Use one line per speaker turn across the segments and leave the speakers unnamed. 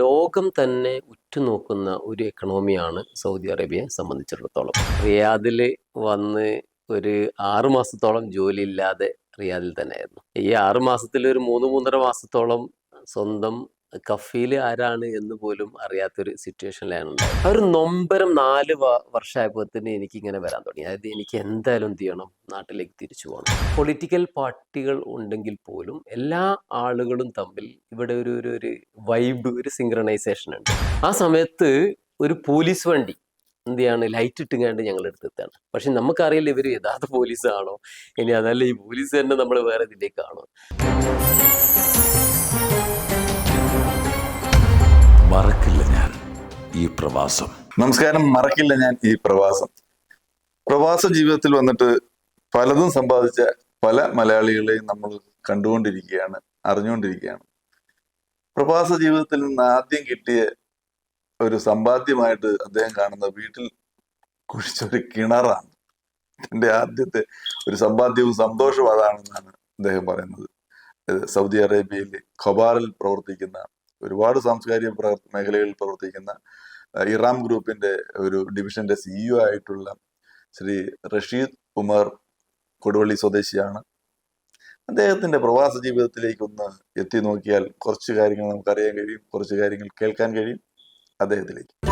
ലോകം തന്നെ ഉറ്റുനോക്കുന്ന ഒരു എക്കണോമിയാണ് സൗദി അറേബ്യയെ സംബന്ധിച്ചിടത്തോളം. റിയാദിൽ വന്ന് ഒരു ആറുമാസത്തോളം ജോലി ഇല്ലാതെ റിയാദിൽ തന്നെയായിരുന്നു. ഈ ആറുമാസത്തിൽ ഒരു മൂന്ന് മൂന്നര മാസത്തോളം സ്വന്തം കഫീൽ ആരാണ് എന്ന് പോലും അറിയാത്തൊരു സിറ്റുവേഷനിലാണ് ആ ഒരു നൊമ്പരം നാല് വ- തന്നെ എനിക്ക് ഇങ്ങനെ വരാൻ തുടങ്ങി. അതായത് എനിക്ക് എന്തായാലും എന്ത് ചെയ്യണം? നാട്ടിലേക്ക് തിരിച്ചു പോകണം. പൊളിറ്റിക്കൽ പാർട്ടികൾ ഉണ്ടെങ്കിൽ പോലും എല്ലാ ആളുകളും തമ്മിൽ ഇവിടെ ഒരു ഒരു ഒരു വൈബ് ഒരു സിങ്ക്രണൈസേഷൻ ഉണ്ട്. ആ സമയത്ത് ഒരു പോലീസ് വണ്ടി എന്ത് ചെയ്യാണ്? ലൈറ്റ് ഇട്ടുങ്ങാണ്ട് ഞങ്ങൾ എടുത്തെത്താണ് പക്ഷെ നമുക്കറിയില്ല ഇവർ യഥാർത്ഥ പോലീസാണോ ഇനി അതല്ല ഈ പോലീസ് തന്നെ നമ്മൾ വേറെ ഇതിലേക്കാണോ
മറക്കില്ല ഞാൻ ഈ പ്രവാസം.
നമസ്കാരം. മറക്കില്ല ഞാൻ ഈ പ്രവാസം. പ്രവാസ ജീവിതത്തിൽ വന്നിട്ട് പലതും സമ്പാദിച്ച പല മലയാളികളെയും നമ്മൾ കണ്ടുകൊണ്ടിരിക്കുകയാണ് അറിഞ്ഞുകൊണ്ടിരിക്കുകയാണ്. പ്രവാസ ജീവിതത്തിൽ നിന്ന് ആദ്യം കിട്ടിയ ഒരു സമ്പാദ്യമായിട്ട് അദ്ദേഹം കാണുന്ന വീട്ടിൽ കുഴിച്ച ഒരു കിണറാണ്. എന്റെ ആദ്യത്തെ ഒരു സമ്പാദ്യവും സന്തോഷവും അതാണെന്നാണ് അദ്ദേഹം പറയുന്നത്. സൗദി അറേബ്യയിൽ ഖബാറിൽ പ്രവർത്തിക്കുന്ന ഒരുപാട് സാംസ്കാരിക പ്രവർ- മേഖലകളിൽ പ്രവർത്തിക്കുന്ന ഇറാം ഗ്രൂപ്പിന്റെ ഒരു ഡിവിഷന്റെ സിഇഒ ആയിട്ടുള്ള ശ്രീ റഷീദ് ഉമർ കൊടുവള്ളി സ്വദേശിയാണ്. അദ്ദേഹത്തിന്റെ പ്രവാസ ജീവിതത്തിലേക്ക് ഒന്ന് എത്തി നോക്കിയാൽ കുറച്ച് കാര്യങ്ങൾ നമുക്ക് അറിയാൻ കഴിയും കുറച്ച് കാര്യങ്ങൾ കേൾക്കാൻ കഴിയും. അദ്ദേഹത്തിലേക്ക്.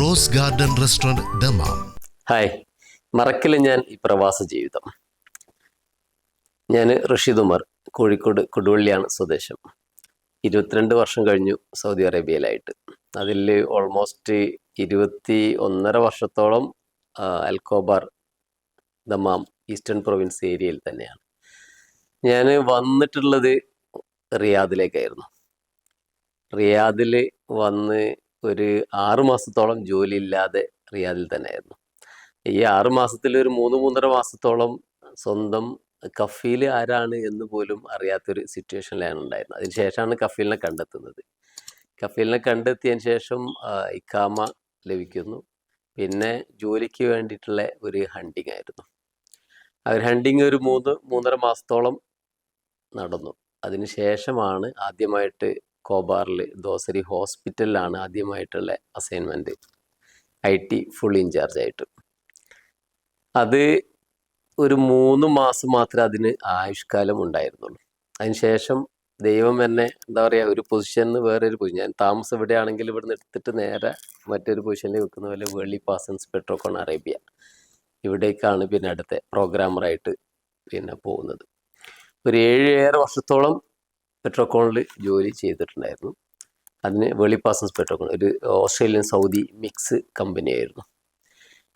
Rose garden restaurant Dammam
hi. മറക്കില്ല ഞാൻ ഈ പ്രവാസ ജീവിതം. ഞാൻ റഷീദ് ഉമർ. കോഴിക്കോട് കൊടുവള്ളിയാണ് സ്വദേശം. ഇരുപത്തിരണ്ട് വർഷം കഴിഞ്ഞു സൗദി അറേബ്യയിലായിട്ട്. അതിൽ ഓൾമോസ്റ്റ് ഇരുപത്തി ഒന്നര വർഷത്തോളം അൽക്കോബാർ ദമാം ഈസ്റ്റേൺ പ്രൊവിൻസ് ഏരിയയിൽ തന്നെയാണ്. ഞാൻ വന്നിട്ടുള്ളത് റിയാദിലേക്കായിരുന്നു. റിയാദിൽ വന്ന് ഒരു ആറ് മാസത്തോളം ജോലി ഇല്ലാതെ റിയാദിൽ തന്നെയായിരുന്നു. ഈ ആറ് മാസത്തിൽ ഒരു മൂന്ന് മൂന്നര മാസത്തോളം സ്വന്തം കഫീൽ ആരാണ് എന്ന് പോലും അറിയാത്തൊരു സിറ്റുവേഷനിലാണ് ഉണ്ടായിരുന്നത്. അതിനുശേഷമാണ് കഫീലിനെ കണ്ടെത്തുന്നത്. കഫീലിനെ കണ്ടെത്തിയതിന് ശേഷം ഇക്കാമ ലഭിക്കുന്നു. പിന്നെ ജോലിക്ക് വേണ്ടിയിട്ടുള്ള ഒരു ഹണ്ടിങ് ആയിരുന്നു. ആ ഒരു ഹണ്ടിങ് ഒരു മൂന്ന് മൂന്നര മാസത്തോളം നടന്നു. അതിനുശേഷമാണ് ആദ്യമായിട്ട് കോബാറിൽ ദോസരി ഹോസ്പിറ്റലിലാണ് ആദ്യമായിട്ടുള്ള assignment I T full incharge ആയിട്ട്. അത് ഒരു മൂന്ന് മാസം മാത്രമേ അതിന് ആയുഷ്കാലം ഉണ്ടായിരുന്നുള്ളൂ. അതിനുശേഷം ദൈവം എന്നെ എന്താ പറയുക ഒരു പൊസിഷനിൽ വേറൊരു പൊസിഷൻ ഞാൻ താമസം എവിടെയാണെങ്കിലും ഇവിടെ നിന്ന് എടുത്തിട്ട് നേരെ മറ്റൊരു പൊസിഷനിൽ വെക്കുന്ന പോലെ world pass inspector on Arabia ഇവിടേക്കാണ് പിന്നെ അടുത്ത പ്രോഗ്രാമറായിട്ട് പിന്നെ പോകുന്നത്. ഒരു ഏഴ് ഏഴര വർഷത്തോളം പെട്രോക്കോണിൽ ജോലി ചെയ്തിട്ടുണ്ടായിരുന്നു. അതിന് വെളിപ്പാസൻസ് പെട്രോക്കോൺ ഒരു ഓസ്ട്രേലിയൻ സൗദി മിക്സ് കമ്പനിയായിരുന്നു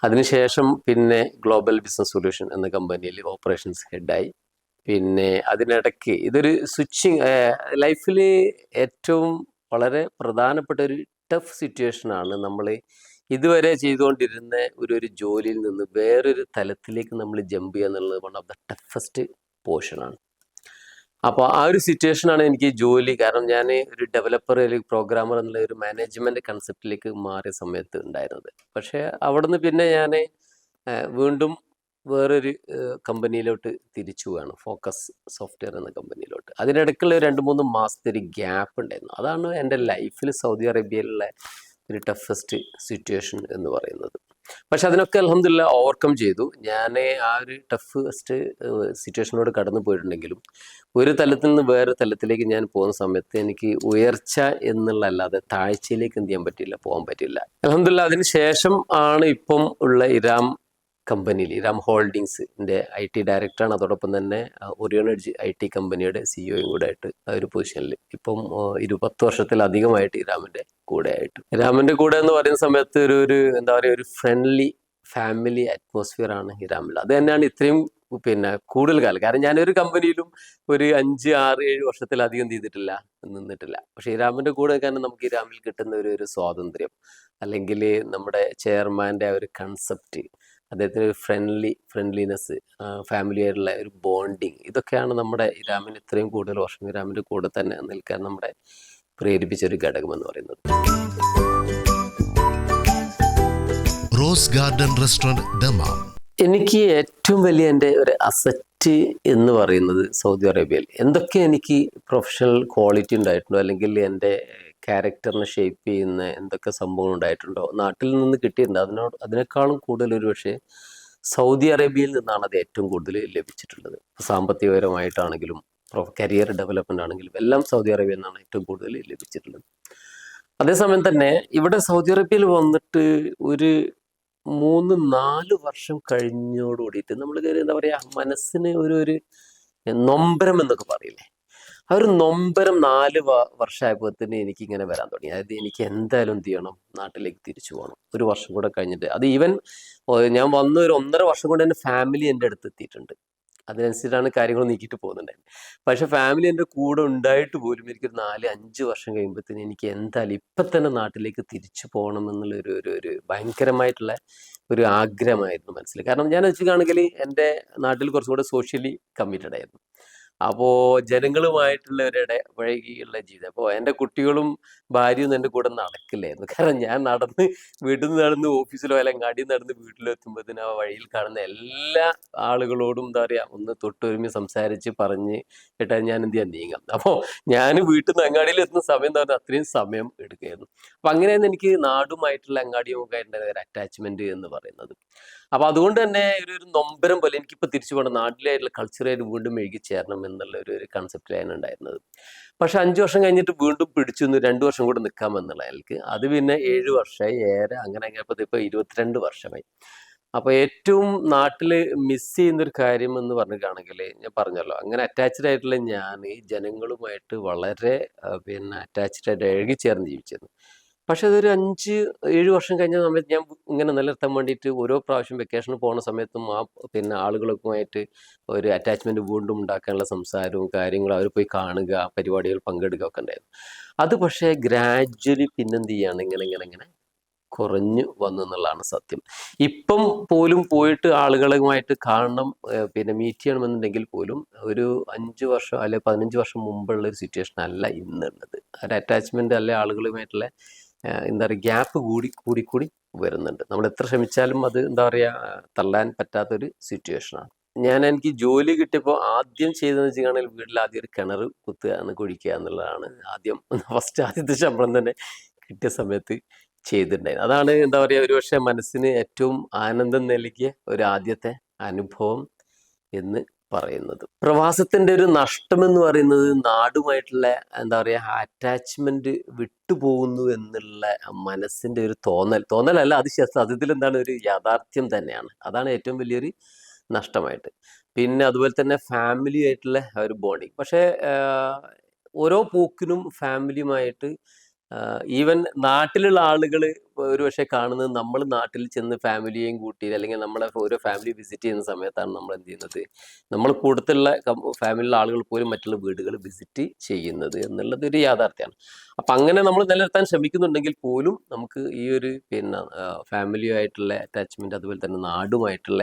അതിനുശേഷം പിന്നെ ഗ്ലോബൽ ബിസിനസ് സൊല്യൂഷൻ എന്ന കമ്പനിയിൽ ഓപ്പറേഷൻസ് ഹെഡായി പിന്നെ അതിനിടയ്ക്ക് ഇതൊരു സ്വിച്ചിങ് ലൈഫിൽ ഏറ്റവും വളരെ പ്രധാനപ്പെട്ട ഒരു ടഫ് സിറ്റുവേഷനാണ് നമ്മൾ ഇതുവരെ ചെയ്തുകൊണ്ടിരുന്ന ഒരു ഒരു ജോലിയിൽ നിന്ന് വേറൊരു തലത്തിലേക്ക് നമ്മൾ ജമ്പ് ചെയ്യുക എന്നുള്ളത് വൺ ഓഫ് ദ ടഫസ്റ്റ് പോർഷനാണ് അപ്പോൾ ആ ഒരു സിറ്റുവേഷനാണ് എനിക്ക് ജോലി. കാരണം ഞാൻ ഒരു ഡെവലപ്പർ അല്ലെങ്കിൽ പ്രോഗ്രാമർ എന്നുള്ള ഒരു മാനേജ്മെന്റ് കൺസെപ്റ്റിലേക്ക് മാറിയ സമയത്ത് ഉണ്ടായിരുന്നത്. പക്ഷേ അവിടുന്ന് പിന്നെ ഞാൻ വീണ്ടും വേറൊരു കമ്പനിയിലോട്ട് തിരിച്ചു പോവാണ്. ഫോക്കസ് സോഫ്റ്റ്വെയർ എന്ന കമ്പനിയിലോട്ട് അതിനിടയ്ക്കുള്ള രണ്ട് മൂന്ന് മാസത്തെ ഒരു ഗ്യാപ്പ് ഉണ്ടായിരുന്നു. അതാണ് എന്റെ ലൈഫിൽ സൗദി അറേബ്യയിലുള്ള ഒരു ടഫസ്റ്റ് സിറ്റുവേഷൻ എന്ന് പറയുന്നത്. പക്ഷെ അതിനൊക്കെ അലഹമില്ല ഓവർകം ചെയ്തു. ഞാൻ ആ ഒരു ടഫസ്റ്റ് സിറ്റുവേഷനോട് കടന്നു പോയിട്ടുണ്ടെങ്കിലും ഒരു തലത്തിൽ നിന്ന് വേറെ തലത്തിലേക്ക് ഞാൻ പോകുന്ന സമയത്ത് എനിക്ക് ഉയർച്ച എന്നുള്ള അല്ലാതെ താഴ്ചയിലേക്ക് എന്ത് ചെയ്യാൻ പറ്റില്ല പോകാൻ പറ്റില്ല അലഹമില്ല അതിന് ശേഷം ആണ് ഇപ്പം ഉള്ള ഇരാം കമ്പനിയിൽ ഇറാം ഹോൾഡിങ്സിന്റെ ഐ ടി ഡയറക്ടറാണ്. അതോടൊപ്പം തന്നെ ഒരിയോൺ എഡ്ജ് ഐ ടി കമ്പനിയുടെ സിഇഒയും കൂടെ ആയിട്ട് ആ ഒരു പൊസിഷനിൽ. ഇപ്പം ഇരുപത്തു വർഷത്തിലധികമായിട്ട് ഇറാമിന്റെ കൂടെ ആയിട്ട്. ഇറാമിന്റെ കൂടെ എന്ന് പറയുന്ന സമയത്ത് ഒരു ഒരു എന്താ പറയുക ഒരു ഫ്രണ്ട്ലി ഫാമിലി അറ്റ്മോസ്ഫിയർ ആണ് ഇറാമിൽ അത് തന്നെയാണ് ഇത്രയും പിന്നെ കൂടുതൽ കാലം. കാരണം ഞാനൊരു കമ്പനിയിലും ഒരു അഞ്ച് ആറ് ഏഴ് വർഷത്തിലധികം ചെയ്തിട്ടില്ല നിന്നിട്ടില്ല. പക്ഷേ ഇറാമിന്റെ കൂടെ കാരണം നമുക്ക് ഇരാമിൽ കിട്ടുന്ന ഒരു ഒരു സ്വാതന്ത്ര്യം അല്ലെങ്കിൽ നമ്മുടെ ചെയർമാന്റെ ഒരു കൺസെപ്റ്റ് അദ്ദേഹത്തിന് ഒരു ഫ്രണ്ട്ലി ഫ്രണ്ട്ലിനെസ് ഫാമിലിയായിട്ടുള്ള ഒരു ബോണ്ടിങ് ഇതൊക്കെയാണ് നമ്മുടെ രാമൻ ഇത്രയും കൂടുതൽ വർഷം രാമന്റെ കൂടെ തന്നെ നിൽക്കാൻ നമ്മുടെ പ്രേരിപ്പിച്ച ഒരു ഘടകം എന്ന് പറയുന്നത്.
റോസ് ഗാർഡൻ റെസ്റ്റോറന്റ് ദമാം
എനിക്ക് ഏറ്റവും വലിയ എന്റെ ഒരു അസറ്റ് എന്ന് പറയുന്നത് സൗദി അറേബ്യയിൽ. എന്തൊക്കെ എനിക്ക് പ്രൊഫഷണൽ ക്വാളിറ്റി ഉണ്ടായിട്ടുണ്ടോ? അല്ലെങ്കിൽ എന്റെ ക്യാരക്ടറിനെ ഷേപ്പ് ചെയ്യുന്ന എന്തൊക്കെ സംഭവങ്ങൾ ഉണ്ടായിട്ടുണ്ടോ? നാട്ടിൽ നിന്ന് കിട്ടിയിട്ടുണ്ട്. അതിനോട് അതിനേക്കാളും കൂടുതൽ ഒരു പക്ഷേ സൗദി അറേബ്യയിൽ നിന്നാണ് അത് ഏറ്റവും കൂടുതൽ ലഭിച്ചിട്ടുള്ളത്. സാമ്പത്തികപരമായിട്ടാണെങ്കിലും കരിയർ ഡെവലപ്മെന്റ് ആണെങ്കിലും എല്ലാം സൗദി അറേബ്യയിൽ നിന്നാണ് ഏറ്റവും കൂടുതൽ ലഭിച്ചിട്ടുള്ളത്. അതേസമയം തന്നെ ഇവിടെ സൗദി അറേബ്യയിൽ വന്നിട്ട് ഒരു മൂന്ന് നാല് വർഷം കഴിഞ്ഞോടുകൂടിയിട്ട് നമ്മൾ എന്താ പറയുക മനസ്സിന് ഒരു ഒരു നൊമ്പരം എന്നൊക്കെ പറയില്ലേ? ആ ഒരു നൊമ്പരം നാല് വർഷമായപ്പോൾ തന്നെ എനിക്ക് ഇങ്ങനെ വരാൻ തുടങ്ങി. അതായത് എനിക്ക് എന്തായാലും എന്ത് ചെയ്യണം? നാട്ടിലേക്ക് തിരിച്ചു പോകണം. ഒരു വർഷം കൂടെ കഴിഞ്ഞിട്ട്. അത് ഈവൻ ഞാൻ വന്ന ഒരു ഒന്നര വർഷം കൊണ്ട് എന്റെ ഫാമിലി എന്റെ അടുത്ത് എത്തിയിട്ടുണ്ട്. അതിനനുസരിച്ചാണ് കാര്യങ്ങൾ നീക്കിയിട്ട് പോകുന്നുണ്ടായിരുന്നത് പക്ഷെ ഫാമിലി എന്റെ കൂടെ ഉണ്ടായിട്ട് പോലും എനിക്കൊരു നാല് അഞ്ച് വർഷം കഴിയുമ്പോഴത്തേന് എനിക്ക് എന്തായാലും ഇപ്പം തന്നെ നാട്ടിലേക്ക് തിരിച്ചു പോകണം എന്നുള്ള ഒരു ഒരു ഒരു ഭയങ്കരമായിട്ടുള്ള ഒരു ആഗ്രഹമായിരുന്നു മനസ്സിൽ. കാരണം ഞാൻ വെച്ചിട്ടാണെങ്കിൽ എന്റെ നാട്ടിൽ കുറച്ചും കൂടെ സോഷ്യലി കമ്മിറ്റഡ് ആയിരുന്നു. അപ്പോൾ ജനങ്ങളുമായിട്ടുള്ള ഒരു ഇടപഴകിയുള്ള ജീവിതം. അപ്പോ എന്റെ കുട്ടികളും ഭാര്യയും എന്റെ കൂടെ നടക്കില്ലായിരുന്നു കാരണം ഞാൻ നടന്ന് വീട്ടിൽ നിന്ന് നടന്ന് ഓഫീസിലോ അല്ലെങ്കിൽ അടി നടന്ന് വീട്ടിലെത്തുമ്പോഴത്തേന് ആ വഴിയിൽ കാണുന്ന എല്ലാ ആളുകളോടും എന്താ പറയുക ഒന്ന് തൊട്ടൊരുമി സംസാരിച്ച് പറഞ്ഞ് കേട്ടാൽ ഞാൻ എന്ത് ചെയ്യാൻ നീങ്ങാം. അപ്പോൾ ഞാൻ വീട്ടിൽ നിന്ന് അങ്ങാടിയിൽ എത്തുന്ന സമയം എന്ന് പറഞ്ഞാൽ അത്രയും സമയം എടുക്കുകയായിരുന്നു. അപ്പം അങ്ങനെയാണ് എനിക്ക് നാടുമായിട്ടുള്ള അങ്ങാടിയൊക്കെ ഒരു അറ്റാച്ച്മെന്റ് എന്ന് പറയുന്നത്. അപ്പൊ അതുകൊണ്ട് തന്നെ ഒരു ഒരു നൊമ്പരം പോലെ എനിക്കിപ്പോൾ തിരിച്ചു പോകണം. നാട്ടിലായിട്ടുള്ള കൾച്ചറായിട്ട് വീണ്ടും എഴുകി ചേരണം എന്നുള്ള ഒരു ഒരു കൺസെപ്റ്റിലാണ് ഉണ്ടായിരുന്നത്. പക്ഷെ അഞ്ച് വർഷം കഴിഞ്ഞിട്ട് വീണ്ടും പിടിച്ചു നിന്ന് രണ്ട് വർഷം കൂടെ നിൽക്കാമെന്നുള്ള അയാൾക്ക്. അത് പിന്നെ ഏഴ് വർഷമായി ഏറെ അങ്ങനെ അങ്ങനെ ഇപ്പോൾ ഇരുപത്തിരണ്ട് വർഷമായി. അപ്പോൾ ഏറ്റവും നാട്ടിൽ മിസ് ചെയ്യുന്നൊരു കാര്യം എന്ന് പറഞ്ഞിട്ടാണെങ്കിൽ ഞാൻ പറഞ്ഞല്ലോ അങ്ങനെ അറ്റാച്ച്ഡ് ആയിട്ടുള്ള ഞാൻ ജനങ്ങളുമായിട്ട് വളരെ പിന്നെ അറ്റാച്ച്ഡ് ആയിട്ട് ചേർന്ന് ജീവിച്ചിരുന്നു. പക്ഷെ അതൊരു അഞ്ച് ഏഴ് വർഷം കഴിഞ്ഞ സമയത്ത് ഞാൻ ഇങ്ങനെ നിലനിർത്താൻ വേണ്ടിയിട്ട് ഓരോ പ്രാവശ്യം വെക്കേഷൻ പോകുന്ന സമയത്തും ആ പിന്നെ ആളുകളൊക്കെയായിട്ട് ഒരു അറ്റാച്ച്മെന്റ് വീണ്ടും ഉണ്ടാക്കാനുള്ള സംസാരവും കാര്യങ്ങളും അവർ പോയി കാണുക പരിപാടികൾ പങ്കെടുക്കുക ഒക്കെ ഉണ്ടായിരുന്നു. അത് പക്ഷേ ഗ്രാജ്വലി പിന്നെന്ത് ചെയ്യാണ്? ഇങ്ങനെ ഇങ്ങനെ ഇങ്ങനെ കുറഞ്ഞു വന്നു എന്നുള്ളതാണ് സത്യം. ഇപ്പം പോലും പോയിട്ട് ആളുകളുമായിട്ട് കാണണം പിന്നെ മീറ്റ് ചെയ്യണമെന്നുണ്ടെങ്കിൽ പോലും ഒരു അഞ്ച് വർഷം അല്ലെ പതിനഞ്ച് വർഷം മുമ്പുള്ള ഒരു സിറ്റുവേഷൻ അല്ല ഇന്നുള്ളത്. ഒരു അറ്റാച്ച്മെന്റ് അല്ലെ ആളുകളുമായിട്ടുള്ള എന്താ പറയുക ഗ്യാപ്പ് കൂടി കൂടി കൂടി വരുന്നുണ്ട്. നമ്മൾ എത്ര ശ്രമിച്ചാലും അത് എന്താ പറയുക തള്ളാൻ പറ്റാത്തൊരു സിറ്റുവേഷനാണ് ഞാൻ എനിക്ക് ജോലി കിട്ടിയപ്പോൾ ആദ്യം ചെയ്തതെന്ന് വെച്ചിട്ടുണ്ടെങ്കിൽ വീട്ടിൽ ആദ്യം ഒരു കിണർ കുത്തുക എന്ന് കുഴിക്കുക എന്നുള്ളതാണ് ആദ്യം. ഫസ്റ്റ് ആദ്യത്തെ ശമ്പളം തന്നെ കിട്ടിയ സമയത്ത് ചെയ്തിട്ടുണ്ടായിരുന്നു. അതാണ് എന്താ പറയുക ഒരുപക്ഷെ മനസ്സിന് ഏറ്റവും ആനന്ദം നൽകിയ ഒരു ആദ്യത്തെ അനുഭവം എന്ന് പറയുന്നത്. പ്രവാസത്തിന്റെ ഒരു നഷ്ടം എന്ന് പറയുന്നത് നാടുമായിട്ടുള്ള എന്താ പറയുക അറ്റാച്ച്മെന്റ് വിട്ടുപോകുന്നു എന്നുള്ള മനസ്സിന്റെ ഒരു തോന്നൽ. തോന്നലല്ല അത് സത്യത്തിൽ എന്താണ്? ഒരു യാഥാർത്ഥ്യം തന്നെയാണ്. അതാണ് ഏറ്റവും വലിയൊരു നഷ്ടമായിട്ട്. പിന്നെ അതുപോലെ തന്നെ ഫാമിലി ആയിട്ടുള്ള ഒരു ബോണ്ടിങ് പക്ഷേ ഓരോ പോക്കിനും ഫാമിലിയുമായിട്ട് ഈവൻ നാട്ടിലുള്ള ആളുകൾ ഒരു പക്ഷേ കാണുന്നത് നമ്മൾ നാട്ടിൽ ചെന്ന് ഫാമിലിയെയും കൂട്ടി അല്ലെങ്കിൽ നമ്മളെ ഓരോ ഫാമിലി വിസിറ്റ് ചെയ്യുന്ന സമയത്താണ് നമ്മൾ എന്ത് ചെയ്യുന്നത്? നമ്മൾ കൂടുതലുള്ള ഫാമിലിയിലെ ആളുകൾ പോലും മറ്റുള്ള വീടുകൾ വിസിറ്റ് ചെയ്യുന്നത് എന്നുള്ളത് ഒരു യാഥാർത്ഥ്യമാണ് അപ്പം അങ്ങനെ നമ്മൾ നിലനിർത്താൻ ശ്രമിക്കുന്നുണ്ടെങ്കിൽ പോലും നമുക്ക് ഈ ഒരു പിന്നെ ഫാമിലിയുമായിട്ടുള്ള അറ്റാച്ച്മെന്റ് അതുപോലെ തന്നെ നാടുമായിട്ടുള്ള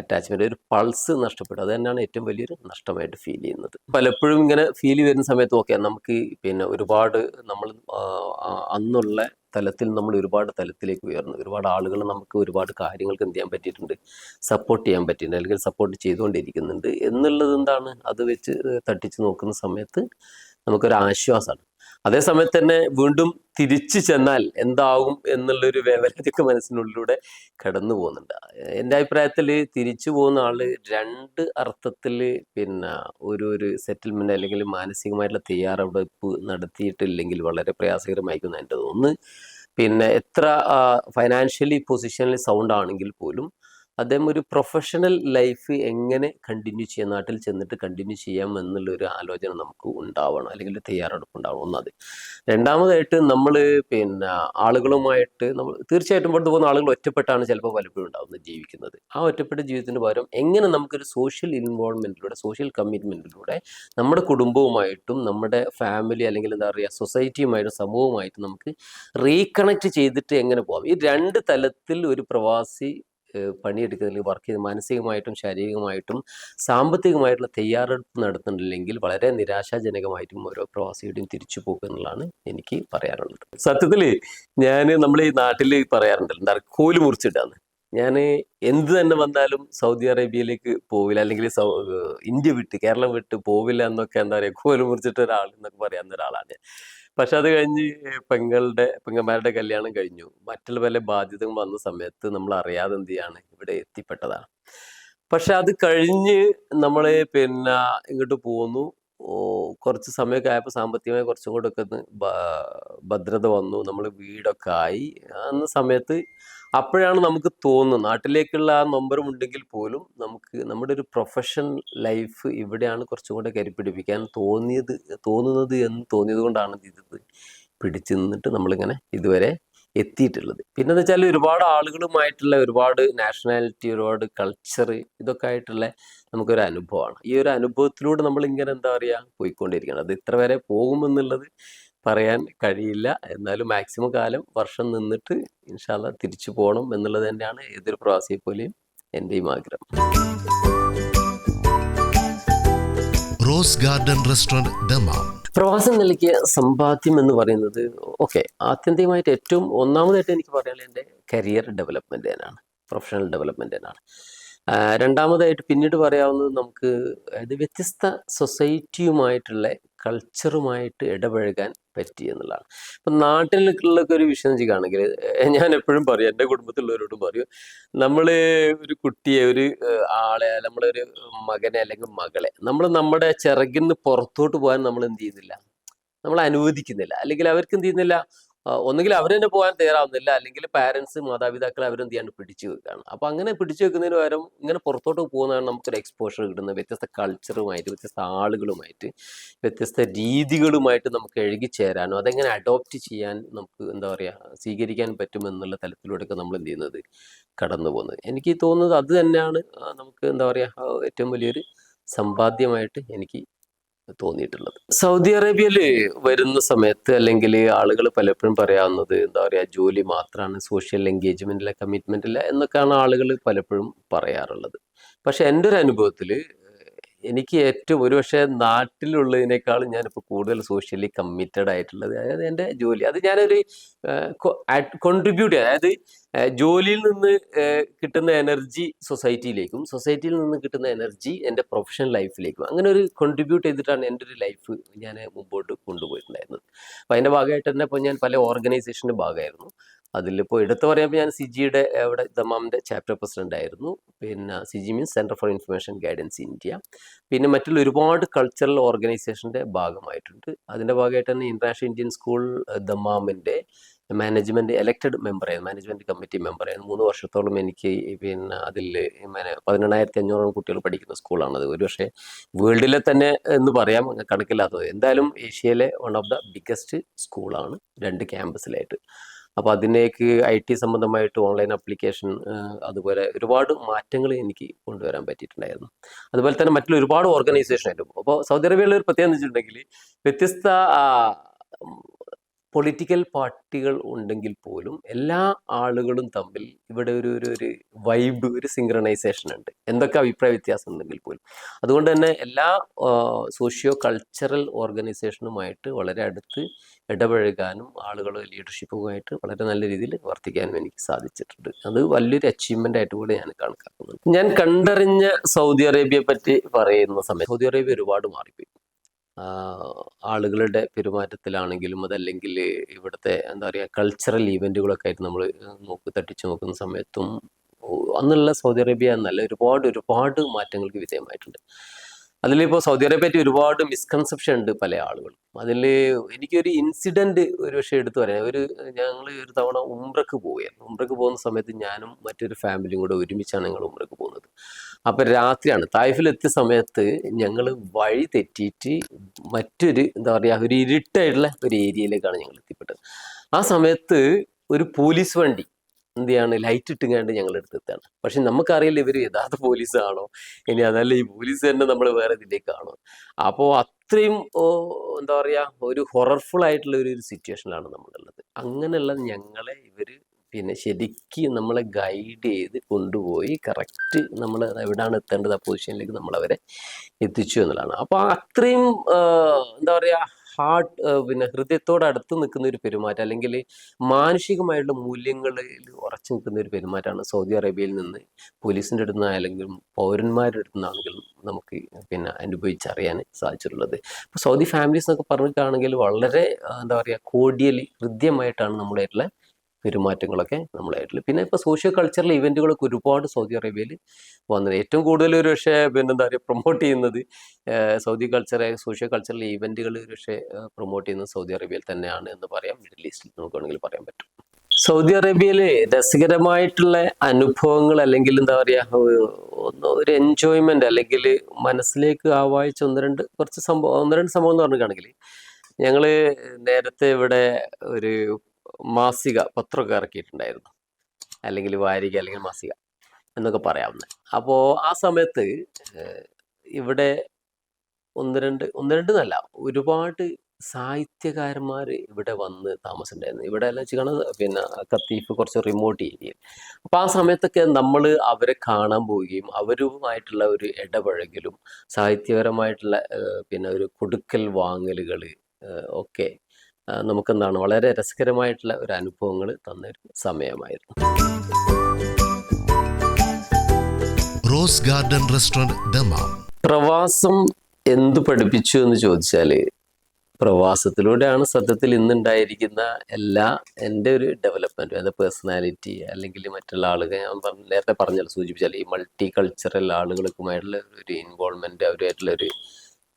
അറ്റാച്ച്മെന്റ് ഒരു പൾസ് നഷ്ടപ്പെട്ടു അത് തന്നെയാണ് ഏറ്റവും വലിയൊരു നഷ്ടമായിട്ട് ഫീൽ ചെയ്യുന്നത്. പലപ്പോഴും ഇങ്ങനെ ഫീൽ വരുന്ന സമയത്ത് ഓക്കെ നമുക്ക് പിന്നെ ഒരുപാട് നമ്മൾ അന്നുള്ള തലത്തിൽ നമ്മൾ ഒരുപാട് തലത്തിലേക്ക് ഉയർന്നു ഒരുപാട് ആളുകൾ നമുക്ക് ഒരുപാട് കാര്യങ്ങൾക്ക് എന്ത് ചെയ്യാൻ പറ്റിയിട്ടുണ്ട്? സപ്പോർട്ട് ചെയ്യാൻ പറ്റിയിട്ടുണ്ട് അല്ലെങ്കിൽ സപ്പോർട്ട് ചെയ്തുകൊണ്ടിരിക്കുന്നുണ്ട്. എന്നുള്ളത് എന്താണ്? അത് വെച്ച് തട്ടിച്ച് നോക്കുന്ന സമയത്ത് നമുക്കൊരു ആശ്വാസമാണ് അതേ സമയത്ത് തന്നെ വീണ്ടും തിരിച്ചു ചെന്നാൽ എന്താകും എന്നുള്ളൊരു വേവലതൊക്കെ മനസ്സിനുള്ളിലൂടെ കടന്നു പോകുന്നുണ്ട്. എന്റെ അഭിപ്രായത്തിൽ തിരിച്ചു പോകുന്ന ആൾ രണ്ട് അർത്ഥത്തിൽ പിന്നെ ഒരു ഒരു സെറ്റിൽമെന്റ് അല്ലെങ്കിൽ മാനസികമായിട്ടുള്ള തയ്യാറെടുപ്പ് നടത്തിയിട്ടില്ലെങ്കിൽ വളരെ പ്രയാസകരമായിരിക്കും എന്റെ ഒന്ന് പിന്നെ എത്ര ഫൈനാൻഷ്യലി പൊസിഷനിൽ സൗണ്ട് ആണെങ്കിൽ പോലും അദ്ദേഹം ഒരു പ്രൊഫഷണൽ ലൈഫ് എങ്ങനെ കണ്ടിന്യൂ ചെയ്യാം? നാട്ടിൽ ചെന്നിട്ട് കണ്ടിന്യൂ ചെയ്യാം എന്നുള്ള ഒരു ആലോചന നമുക്ക് ഉണ്ടാവണം അല്ലെങ്കിൽ തയ്യാറെടുപ്പ് ഉണ്ടാവണം ഒന്നത് രണ്ടാമതായിട്ട് നമ്മൾ പിന്നെ ആളുകളുമായിട്ട് നമ്മൾ തീർച്ചയായിട്ടും പുറത്ത് പോകുന്ന ആളുകൾ ഒറ്റപ്പെട്ടാണ് ചിലപ്പോൾ പലപ്പോഴും ഉണ്ടാവുന്നത് ജീവിക്കുന്നത്. ആ ഒറ്റപ്പെട്ട ജീവിതത്തിന് പകരം എങ്ങനെ നമുക്കൊരു സോഷ്യൽ ഇൻവോൾവ്മെന്റിലൂടെ സോഷ്യൽ കമ്മിറ്റ്മെന്റിലൂടെ നമ്മുടെ കുടുംബവുമായിട്ടും നമ്മുടെ ഫാമിലി അല്ലെങ്കിൽ എന്താ പറയുക സൊസൈറ്റിയുമായിട്ടും സമൂഹവുമായിട്ടും നമുക്ക് റീകണക്ട് ചെയ്തിട്ട് എങ്ങനെ പോകാം ഈ രണ്ട് തലത്തിൽ ഒരു പ്രവാസി പണിയെടുക്കുന്നതിൽ വർക്ക് ചെയ്ത് മാനസികമായിട്ടും ശാരീരികമായിട്ടും സാമ്പത്തികമായിട്ടുള്ള തയ്യാറെടുപ്പ് നടത്തുന്നില്ലെങ്കിൽ വളരെ നിരാശാജനകമായിട്ടും ഓരോ പ്രവാസിയുടെയും തിരിച്ചു പോകും എനിക്ക് പറയാനുള്ളത് സത്യത്തിൽ ഞാൻ നമ്മൾ ഈ നാട്ടിൽ പറയാറുണ്ടല്ലോ എന്താ കോൽ മുറിച്ചിട്ടാന്ന് ഞാൻ എന്ത് തന്നെ വന്നാലും സൗദി അറേബ്യയിലേക്ക് പോവില്ല അല്ലെങ്കിൽ ഇന്ത്യ വിട്ട് കേരളം വിട്ട് പോവില്ല എന്നൊക്കെ എന്താ പറയുക കോൽ മുറിച്ചിട്ട് ഒരാൾ എന്നൊക്കെ പറയാവുന്ന ഒരാളാണ്. പക്ഷെ അത് കഴിഞ്ഞ് പെങ്ങളുടെ പെങ്ങന്മാരുടെ കല്യാണം കഴിഞ്ഞു. മറ്റുള്ള പല ബാധ്യതകൾ വന്ന സമയത്ത് നമ്മൾ അറിയാതെ എന്ത് ചെയ്യാണ് ഇവിടെ എത്തിപ്പെട്ടതാണ്. പക്ഷെ അത് കഴിഞ്ഞ് നമ്മൾ പിന്നെ ഇങ്ങോട്ട് പോന്നു. കുറച്ച് സമയമൊക്കെ ആയപ്പോൾ സാമ്പത്തികമായി കുറച്ചും കൂടെ ഒക്കെ ഭദ്രത വന്നു. നമ്മൾ വീടൊക്കെ ആയി. അന്ന സമയത്ത് അപ്പോഴാണ് നമുക്ക് തോന്നുന്നത്. നാട്ടിലേക്കുള്ള ആ നൊമ്പരം ഉണ്ടെങ്കിൽ പോലും നമുക്ക് നമ്മുടെ ഒരു പ്രൊഫഷണൽ ലൈഫ് ഇവിടെയാണ് കുറച്ചും കൂടെ കരിപ്പിടിപ്പിക്കാൻ തോന്നിയത് തോന്നുന്നത് എന്ന് തോന്നിയത് കൊണ്ടാണ് ഇത് പിടിച്ചു നിന്നിട്ട് നമ്മളിങ്ങനെ ഇതുവരെ എത്തിയിട്ടുള്ളത്. പിന്നെ എന്ന് വെച്ചാൽ ഒരുപാട് ആളുകളുമായിട്ടുള്ള ഒരുപാട് നാഷണാലിറ്റി ഒരുപാട് കൾച്ചർ ഇതൊക്കെ ആയിട്ടുള്ള നമുക്കൊരു അനുഭവമാണ്. ഈ ഒരു അനുഭവത്തിലൂടെ നമ്മൾ ഇങ്ങനെ എന്താ പറയുക പോയിക്കൊണ്ടിരിക്കണം അത് ഇത്ര വരെ പോകുമെന്നുള്ളത് പറയാൻ കഴിയില്ല. എന്നാലും മാക്സിമം കാലം വർഷം നിന്നിട്ട് ഇൻഷാല്ല തിരിച്ചു പോകണം എന്നുള്ളത് തന്നെയാണ് ഏതൊരു പ്രവാസിയെ പോലെയും എന്റെയും ആഗ്രഹം.
റോസ് ഗാർഡൻ റെസ്റ്റോറന്റ് ദമാം
പ്രവാസം നിലയ്ക്ക് സമ്പാദ്യം എന്ന് പറയുന്നത് ഓക്കെ ആത്യന്തികമായിട്ട് ഏറ്റവും ഒന്നാമതായിട്ട് എനിക്ക് പറയാനുള്ള എന്റെ കരിയർ ഡെവലപ്മെന്റ് തന്നെയാണ്. പ്രൊഫഷണൽ ഡെവലപ്മെന്റ് തന്നെയാണ്. രണ്ടാമതായിട്ട് പിന്നീട് പറയാവുന്നത് നമുക്ക് അതായത് വ്യത്യസ്ത സൊസൈറ്റിയുമായിട്ടുള്ള കൾച്ചറുമായിട്ട് ഇടപഴകാൻ പറ്റി എന്നുള്ളതാണ്. ഇപ്പം നാട്ടിലൊക്കെ ഒരു വിഷയം ചെയ്യുകയാണെങ്കിൽ ഞാൻ എപ്പോഴും പറയും എന്റെ കുടുംബത്തിലുള്ളവരോടും പറയും നമ്മൾ ഒരു കുട്ടിയെ ഒരു ആളെ നമ്മളൊരു മകനെ അല്ലെങ്കിൽ മകളെ നമ്മൾ നമ്മുടെ ചിറകിൽ നിന്ന് പുറത്തോട്ട് പോകാൻ നമ്മൾ എന്ത് ചെയ്യുന്നില്ല? നമ്മൾ അനുവദിക്കുന്നില്ല. അല്ലെങ്കിൽ അവർക്ക് എന്ത് ചെയ്യുന്നില്ല? ഒന്നുകിൽ അവർ തന്നെ പോകാൻ തയ്യാറാവുന്നില്ല. അല്ലെങ്കിൽ പാരൻസ് മാതാപിതാക്കൾ അവരെന്ത് ചെയ്യാണ്ട് പിടിച്ചു വെക്കുകയാണ് അപ്പൊ അങ്ങനെ പിടിച്ചു വെക്കുന്നതിന് പകരം ഇങ്ങനെ പുറത്തോട്ട് പോകുന്നതാണ് നമുക്കൊരു എക്സ്പോഷർ കിട്ടുന്നത്. വ്യത്യസ്ത കൾച്ചറുമായിട്ട് വ്യത്യസ്ത ആളുകളുമായിട്ട് വ്യത്യസ്ത രീതികളുമായിട്ട് നമുക്ക് എഴുകിച്ചേരാനോ അതെങ്ങനെ അഡോപ്റ്റ് ചെയ്യാൻ നമുക്ക് എന്താ പറയുക സ്വീകരിക്കാൻ പറ്റുമെന്നുള്ള തലത്തിലൂടെയൊക്കെ നമ്മൾ എന്ത് ചെയ്യുന്നത്? കടന്നു പോകുന്നത്. എനിക്ക് തോന്നുന്നത് അത് തന്നെയാണ് നമുക്ക് എന്താ പറയുക ഏറ്റവും വലിയൊരു സമ്പാദ്യമായിട്ട് എനിക്ക് തോന്നിയിട്ടുള്ളത്. സൗദി അറേബ്യയിൽ വരുന്ന സമയത്ത് അല്ലെങ്കിൽ ആളുകൾ പലപ്പോഴും പറയാവുന്നത് എന്താ പറയുക ജോലി മാത്രമാണ് സോഷ്യൽ എൻഗേജ്മെന്റിലെ കമ്മിറ്റ്മെന്റ് ഇല്ല എന്നൊക്കെയാണ് ആളുകൾ പലപ്പോഴും പറയാറുള്ളത്. പക്ഷെ എന്റെ ഒരു അനുഭവത്തിൽ എനിക്ക് ഏറ്റവും ഒരുപക്ഷെ നാട്ടിലുള്ളതിനേക്കാളും ഞാനിപ്പോൾ കൂടുതൽ സോഷ്യലി കമ്മിറ്റഡ് ആയിട്ടുള്ളത് അതായത് എന്റെ ജോലി. അത് ഞാനൊരു കോൺട്രിബ്യൂട്ട് ചെയ്യാം. അതായത് ജോലിയിൽ നിന്ന് കിട്ടുന്ന എനർജി സൊസൈറ്റിയിലേക്കും സൊസൈറ്റിയിൽ നിന്ന് കിട്ടുന്ന എനർജി എന്റെ പ്രൊഫഷണൽ ലൈഫിലേക്കും അങ്ങനെ ഒരു കോൺട്രിബ്യൂട്ട് ചെയ്തിട്ടാണ് എന്റെ ഒരു ലൈഫ് ഞാൻ മുമ്പോട്ട് കൊണ്ടുപോയിട്ടുണ്ടായിരുന്നത്. അപ്പോൾ അതിന്റെ ഭാഗമായിട്ട് തന്നെ ഇപ്പോൾ ഞാൻ പല ഓർഗനൈസേഷന്റെ ഭാഗമായിരുന്നു. അതിലിപ്പോൾ എടുത്തു പറയുമ്പോൾ ഞാൻ സിജിയുടെ അവിടെ ദമാമിന്റെ ചാപ്റ്റർ പ്രസിഡന്റ് ആയിരുന്നു. പിന്നെ C G means centre for information guidance India പിന്നെ മറ്റുള്ള ഒരുപാട് കൾച്ചറൽ ഓർഗനൈസേഷന്റെ ഭാഗമായിട്ടുണ്ട്. അതിന്റെ ഭാഗമായിട്ട് തന്നെ ഇന്റർനാഷണൽ ഇന്ത്യൻ സ്കൂൾ ദമാമിന്റെ മാനേജ്മെന്റ് എലക്റ്റഡ് മെമ്പറായിരുന്നു മാനേജ്മെന്റ് കമ്മിറ്റി മെമ്പറായിരുന്നു മൂന്ന് വർഷത്തോളം എനിക്ക് പിന്നെ അതിൽ പതിനെണ്ണായിരത്തി അഞ്ഞൂറോളം കുട്ടികൾ പഠിക്കുന്ന സ്കൂളാണത് ഒരു പക്ഷേ വേൾഡിലെ തന്നെ എന്ന് പറയാം കണക്കില്ലാത്തത്. എന്തായാലും ഏഷ്യയിലെ വൺ ഓഫ് ദ ബിഗ്ഗസ്റ്റ് സ്കൂളാണ് രണ്ട് ക്യാമ്പസിലായിട്ട് അപ്പോൾ അതിനേക്ക് ഐ ടി സംബന്ധമായിട്ട് ഓൺലൈൻ അപ്ലിക്കേഷൻ അതുപോലെ ഒരുപാട് മാറ്റങ്ങൾ എനിക്ക് കൊണ്ടുവരാൻ പറ്റിയിട്ടുണ്ടായിരുന്നു. അതുപോലെ തന്നെ മറ്റുള്ള ഒരുപാട് ഓർഗനൈസേഷൻ ആയിരുന്നു അപ്പോൾ സൗദി അറേബ്യയിലെ ഒരു പ്രത്യേകത എന്ന് വെച്ചിട്ടുണ്ടെങ്കിൽ വ്യത്യസ്ത പൊളിറ്റിക്കൽ പാർട്ടികൾ ഉണ്ടെങ്കിൽ പോലും എല്ലാ ആളുകളും തമ്മിൽ ഇവിടെ ഒരു ഒരു ഒരു വൈബ് ഒരു സിങ്ക്രണൈസേഷൻ ഉണ്ട്. എന്തൊക്കെ അഭിപ്രായ വ്യത്യാസം ഉണ്ടെങ്കിൽ പോലും. അതുകൊണ്ട് തന്നെ എല്ലാ സോഷ്യോ കൾച്ചറൽ ഓർഗനൈസേഷനുമായിട്ട് വളരെ അടുത്ത് ഇടപഴകാനും ആളുകൾ ലീഡർഷിപ്പുമായിട്ട് വളരെ നല്ല രീതിയിൽ വർത്തിക്കാനും എനിക്ക് സാധിച്ചിട്ടുണ്ട്. അത് വലിയൊരു അച്ചീവ്മെന്റ് ആയിട്ട് കൂടെ ഞാൻ കണക്കാക്കുന്നുണ്ട്. ഞാൻ കണ്ടറിഞ്ഞ സൗദി അറേബ്യയെ പറ്റി പറയുന്ന സമയത്ത് സൗദി അറേബ്യ ഒരുപാട് മാറിപ്പോയി. ആളുകളുടെ പെരുമാറ്റത്തിലാണെങ്കിലും അതല്ലെങ്കിൽ ഇവിടുത്തെ എന്താ പറയുക കൾച്ചറൽ ഈവെന്റുകളൊക്കെ ആയിട്ട് നമ്മൾ നോക്കി തട്ടിച്ച് നോക്കുന്ന സമയത്തും അന്നുള്ള സൗദി അറേബ്യ എന്നല്ല ഒരുപാട് ഒരുപാട് മാറ്റങ്ങൾക്ക് വിധേയമായിട്ടുണ്ട്. അതിലിപ്പോൾ സൗദി അറേബ്യ പറ്റി ഒരുപാട് മിസ്കൺസെപ്ഷൻ ഉണ്ട് പല ആളുകളും. അതിൽ എനിക്കൊരു ഇൻസിഡന്റ് ഒരു പക്ഷേ എടുത്തു പറയാം. ഒരു ഞങ്ങൾ ഒരു തവണ ഉംറക്ക് പോവുകയായിരുന്നു. ഉംറക്ക് പോകുന്ന സമയത്ത് ഞാനും മറ്റൊരു ഫാമിലിയും കൂടെ ഒരുമിച്ചാണ് ഞങ്ങൾ ഉംറക്ക് പോകുന്നത്. അപ്പൊ രാത്രിയാണ്. തായ്ഫിലെത്തിയ സമയത്ത് ഞങ്ങൾ വഴി തെറ്റിയിട്ട് മറ്റൊരു എന്താ പറയുക ഒരു ഇരുട്ടായിട്ടുള്ള ഒരു ഏരിയയിലേക്കാണ് ഞങ്ങൾ എത്തിപ്പെട്ടത് ആ സമയത്ത് ഒരു പോലീസ് വണ്ടി എന്ത് ചെയ്യാണ് ലൈറ്റ് ഇട്ടുങ്ങാണ്ട് ഞങ്ങൾ എടുത്തെത്താണ് പക്ഷെ നമുക്കറിയില്ല ഇവർ യഥാർത്ഥ പോലീസ് ആണോ ഇനി അതല്ല ഈ പോലീസ് തന്നെ നമ്മൾ വേറെ ഇതിലേക്കാണോ അപ്പോൾ അത്രയും എന്താ പറയുക ഒരു ഹൊറർഫുൾ ആയിട്ടുള്ള ഒരു സിറ്റുവേഷനിലാണ് നമ്മളുള്ളത്. അങ്ങനെയുള്ള ഞങ്ങളെ ഇവർ പിന്നെ ശരിക്കും നമ്മളെ ഗൈഡ് ചെയ്ത് കൊണ്ടുപോയി കറക്റ്റ് നമ്മൾ എവിടെയാണ് എത്തേണ്ടത് ആ പൊസിഷനിലേക്ക് നമ്മളവരെ എത്തിച്ചു എന്നുള്ളതാണ്. അപ്പോൾ അത്രയും എന്താ പറയുക ഹാർട്ട് പിന്നെ ഹൃദയത്തോട് അടുത്ത് നിൽക്കുന്ന ഒരു പെരുമാറ്റം അല്ലെങ്കിൽ മാനുഷികമായിട്ടുള്ള മൂല്യങ്ങളിൽ ഉറച്ചു നിൽക്കുന്ന ഒരു പെരുമാറ്റമാണ് സൗദി അറേബ്യയിൽ നിന്ന് പോലീസിന്റെ അടുത്ത് അല്ലെങ്കിൽ പൗരന്മാരുടെ അടുത്ത് നിന്നാണെങ്കിലും നമുക്ക് പിന്നെ അനുഭവിച്ചറിയാൻ സാധിച്ചിട്ടുള്ളത്. ഇപ്പോൾ സൗദി ഫാമിലീസ് എന്നൊക്കെ പറഞ്ഞിട്ടാണെങ്കിൽ വളരെ എന്താ പറയുക കോഡിയലി ഹൃദ്യമായിട്ടാണ് നമ്മളായിട്ടുള്ള പെരുമാറ്റങ്ങളൊക്കെ നമ്മളായിട്ടുള്ള പിന്നെ ഇപ്പോൾ സോഷ്യോ കൾച്ചറൽ ഇവന്റുകളൊക്കെ ഒരുപാട് സൗദി അറേബ്യയിൽ വന്നത്. ഏറ്റവും കൂടുതൽ ഒരു പക്ഷേ പിന്നെ എന്താ പറയുക പ്രൊമോട്ട് ചെയ്യുന്നത് സൗദി കൾച്ചറെ സോഷ്യോ കൾച്ചറൽ ഇവന്റുകൾ ഒരു പക്ഷേ പ്രൊമോട്ട് ചെയ്യുന്നത് സൗദി അറേബ്യയിൽ തന്നെയാണ് എന്ന് പറയാം. മിഡിൽ ഈസ്റ്റിൽ നമുക്ക് വേണമെങ്കിൽ പറയാൻ പറ്റും. സൗദി അറേബ്യയിൽ രസകരമായിട്ടുള്ള അനുഭവങ്ങൾ അല്ലെങ്കിൽ എന്താ പറയുക ഒരു എൻജോയ്മെന്റ് അല്ലെങ്കിൽ മനസ്സിലേക്ക് ആവാഹിച്ച ഒന്ന് രണ്ട് കുറച്ച് സംഭവം ഒന്ന് രണ്ട് സംഭവം എന്ന് പറഞ്ഞിട്ടാണെങ്കിൽ ഞങ്ങൾ നേരത്തെ ഇവിടെ ഒരു മാസിക പത്രമൊക്കെ ഇറക്കിയിട്ടുണ്ടായിരുന്നു. അല്ലെങ്കിൽ വാരിക അല്ലെങ്കിൽ മാസിക എന്നൊക്കെ പറയാവുന്നത് അപ്പോൾ ആ സമയത്ത് ഇവിടെ ഒന്ന് രണ്ട് ഒന്ന് രണ്ട് എന്നല്ല ഒരുപാട് സാഹിത്യകാരന്മാർ ഇവിടെ വന്ന് താമസിണ്ടായിരുന്നു ഇവിടെ എല്ലാം വെച്ചാൽ പിന്നെ കത്തീഫ് കുറച്ച് റിമോട്ട് ഏരിയയിൽ അപ്പോൾ ആ സമയത്തൊക്കെ നമ്മൾ അവരെ കാണാൻ പോവുകയും അവരുമായിട്ടുള്ള ഒരു ഇടപഴകലും സാഹിത്യപരമായിട്ടുള്ള പിന്നെ ഒരു കൊടുക്കൽ വാങ്ങലുകൾ ഒക്കെ നമുക്കെന്താണ് വളരെ രസകരമായിട്ടുള്ള ഒരു അനുഭവങ്ങൾ തന്നൊരു സമയമായിരുന്നു.
റോസ് ഗാർഡൻ റെസ്റ്റോറന്റ് ദമാം
പ്രവാസം എന്തു പഠിപ്പിച്ചു എന്ന് ചോദിച്ചാൽ പ്രവാസത്തിലൂടെയാണ് സത്യത്തിൽ ഇന്നുണ്ടായിരിക്കുന്ന എല്ലാ എന്റെ ഒരു ഡെവലപ്മെന്റും എന്റെ പേഴ്സണാലിറ്റി അല്ലെങ്കിൽ മറ്റുള്ള ആളുകൾ ഞാൻ പറഞ്ഞ നേരത്തെ പറഞ്ഞാൽ സൂചിപ്പിച്ചാൽ ഈ മൾട്ടി കൾച്ചറൽ ആളുകൾക്കുമായിട്ടുള്ള ഒരു ഇൻവോൾവ്മെന്റ് അവരുമായിട്ടുള്ള ഒരു